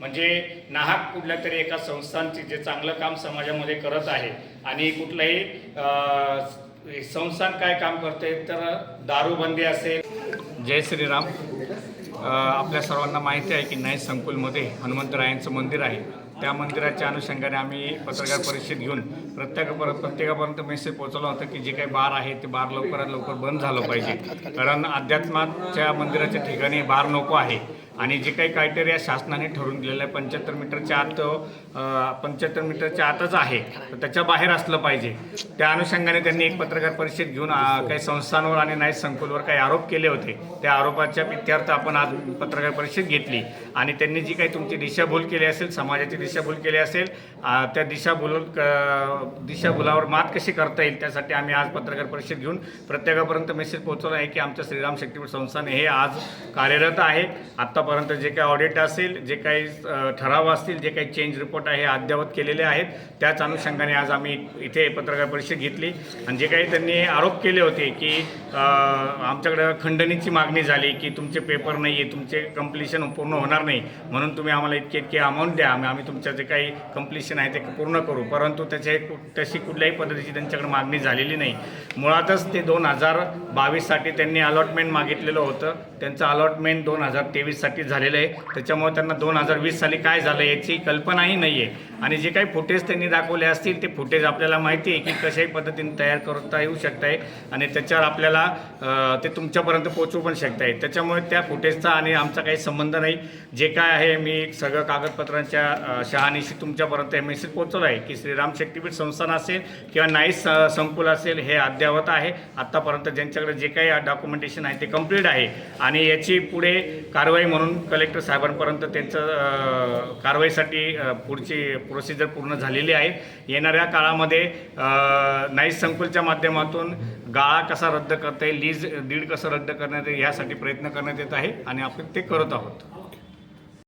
म्हणजे नाहक कुठल्या तरी एका संस्थांची जे चांगलं काम समाजामध्ये करत आहे आणि कुठलंही संस्थान काय काम करते तर दारूबंदी असेल. जय श्रीराम. आपल्या सर्वांना माहिती आहे की नाही संकुलमध्ये हनुमंतरायांचं मंदिर आहे. त्या मंदिराच्या अनुषंगाने आम्ही पत्रकार परिषद घेऊन प्रत्येकापर्यंत प्रत्येकापर्यंत मेसेज पोहोचवला होता की जे काही बार आहे ते बार लवकरात लवकर बंद झालं पाहिजे. कारण अध्यात्माच्या मंदिराच्या ठिकाणी बार नको आहे. आणि जे काही क्रायटेरिया शासनाने ठरवून दिलेलं आहे पंच्याहत्तर मीटरच्या आत पंच्याहत्तर मीटरच्या आतच आहे. तर त्याच्या बाहेर असलं पाहिजे. त्या अनुषंगाने त्यांनी एक पत्रकार परिषद घेऊन काही संस्थांवर आणि नाही संकुलवर काही आरोप केले होते. त्या आरोपाच्या इत्यर्थ आपण आज पत्रकार परिषद घेतली. आणि त्यांनी जी काही तुमची दिशाभूल केली असेल समाजाची दिशाभूल केली असेल त्या दिशाभूल दिशाभूलावर मात कशी करता येईल त्यासाठी आम्ही आज पत्रकार परिषद घेऊन प्रत्येकापर्यंत मेसेज पोहोचवला आहे की आमच्या श्रीराम शक्तीपीठ संस्थान हे आज कार्यरत आहे. आत्तापर्यंत जे काही ऑडिट असेल जे काही ठराव असतील जे काही चेंज रिपोर्ट आहे अद्ययावत केलेले आहेत. त्याच अनुषंगाने आज आम्ही इथे पत्रकार परिषद घेतली. आणि जे काही त्यांनी आरोप केले होते की आमच्याकडं खंडणीची मागणी झाली की तुमचे पेपर नाही आहे तुमचे कम्प्लिशन पूर्ण होणार नाही. म्हणून तुम्ही आम्हाला इतके इतके अमाऊंट द्या. आम्ही आम्ही तुमचं जे काही कम्प्लिशन आहे ते पूर्ण करू. परंतु त्याचे तशी कुठल्याही पद्धतीची त्यांच्याकडे मागणी झालेली नाही. मुळातच ते दोन हजार बावीससाठी त्यांनी अलॉटमेंट मागितलेलं होतं. त्यांचं अलॉटमेंट दोन हजार तेवीससाठी झालेलं आहे. त्याच्यामुळे त्यांना दोन हजार वीस साली काय झालं याची कल्पनाही नाही आहे आणि जे काही फुटेज त्यांनी दाखवले असतील ते फुटेज आपल्याला माहिती आहे की कशाही पद्धतीने तयार करता येऊ शकत आहे आणि त्याच्यावर आपल्याला ते तुमच्यापर्यंत पोचवू पण शकत आहे त्याच्यामुळे त्या फुटेजचा आणि आमचा काही संबंध नाही. जे काय आहे मी सगळं कागदपत्रांच्या शहानिशी तुमच्यापर्यंत हे मेसेज पोहोचवलं आहे की श्रीराम शक्तीपीठ संस्थान असेल किंवा नाईस संकुल असेल हे अद्ययावत आहे. आत्तापर्यंत ज्यांच्याकडे जे काही डॉक्युमेंटेशन आहे ते कंप्लीट आहे. आणि याची पुढे कारवाई म्हणून म्हणून कलेक्टर साहेबांपर्यंत त्यांचं कारवाईसाठी पुढची प्रोसिजर पूर्ण झालेली आहे. येणाऱ्या काळामध्ये नाईस संकुलच्या माध्यमातून गाळा कसा रद्द करता येईल लीज दीड कसं रद्द करण्यात येईल यासाठी प्रयत्न करण्यात येत आहे आणि आपण ते करत आहोत.